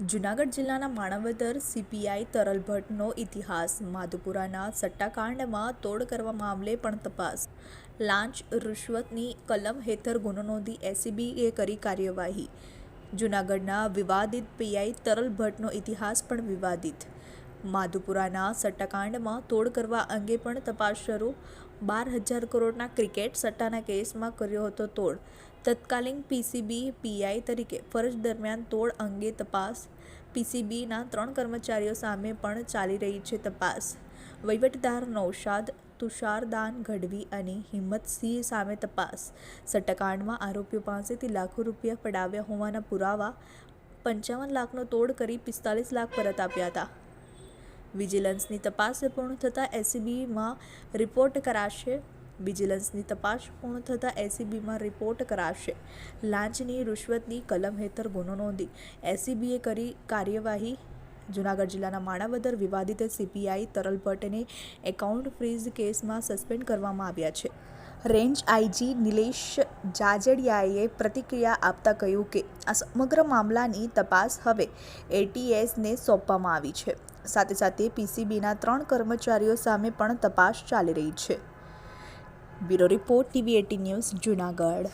જૂનાગઢ જિલ્લાના માણાવદર સીપીઆઈ તરલ ભટ્ટનો ઇતિહાસ. માધુપુરાના સટ્ટાકાંડમાં તોડ કરવા મામલે પણ તપાસ. લાંચ રૂશ્વતની કલમ હેઠળ ગુનો નોંધી એસીબીએ કરી કાર્યવાહી. જૂનાગઢના વિવાદિત પીઆઈ તરલ ભટ્ટનો ઇતિહાસ પણ વિવાદિત. માધુપુરાના સટ્ટાકાંડમાં તોડ કરવા અંગે પણ તપાસ શરૂ. બાર હજાર કરોડના ક્રિકેટ સટ્ટાના કેસમાં કર્યો હતો તોડ. તત્કાલીન પીસીબી પીઆઈ તરીકે ફરજ દરમિયાન તોડ અંગે તપાસ. પીસીબીના ત્રણ કર્મચારીઓ સામે પણ ચાલી રહી છે તપાસ. વહીવટદાર નૌશાદ, તુષારદાન ગઢવી અને હિંમતસિંહ સામે તપાસ. સટ્ટાકાંડમાં આરોપીઓ પાસેથી લાખો રૂપિયા પડાવ્યા હોવાના પુરાવા પંચાવન લાખનો તોડ કરી પિસ્તાલીસ લાખ પરત આપ્યા હતા. વિજિલન્સની તપાસ પૂર્ણ થતાં એસીબીમાં રિપોર્ટ કરાશે. વિજિલન્સની તપાસ પૂર્ણ થતાં એસીબીમાં રિપોર્ટ કરાશે. લાંચની રૂશ્વતની કલમ હેઠળ ગુનો નોંધી એસીબીએ કરી કાર્યવાહી. જૂનાગઢ જિલ્લાના માણાવદર વિવાદિત સીપીઆઈ તરલ ભટ્ટને એકાઉન્ટ ફ્રીઝ કેસમાં સસ્પેન્ડ કરવામાં આવ્યા છે. રેન્જ આઈજી નિલેશ જાજડિયાએ પ્રતિક્રિયા આપતા કહ્યું કે આ સમગ્ર મામલાની તપાસ હવે એટીએસને સોંપવામાં આવી છે. સાથે સાથે પીસીબીના ત્રણ કર્મચારીઓ સામે પણ તપાસ ચાલી રહી છે. Bureau report TV AT news Junagadh.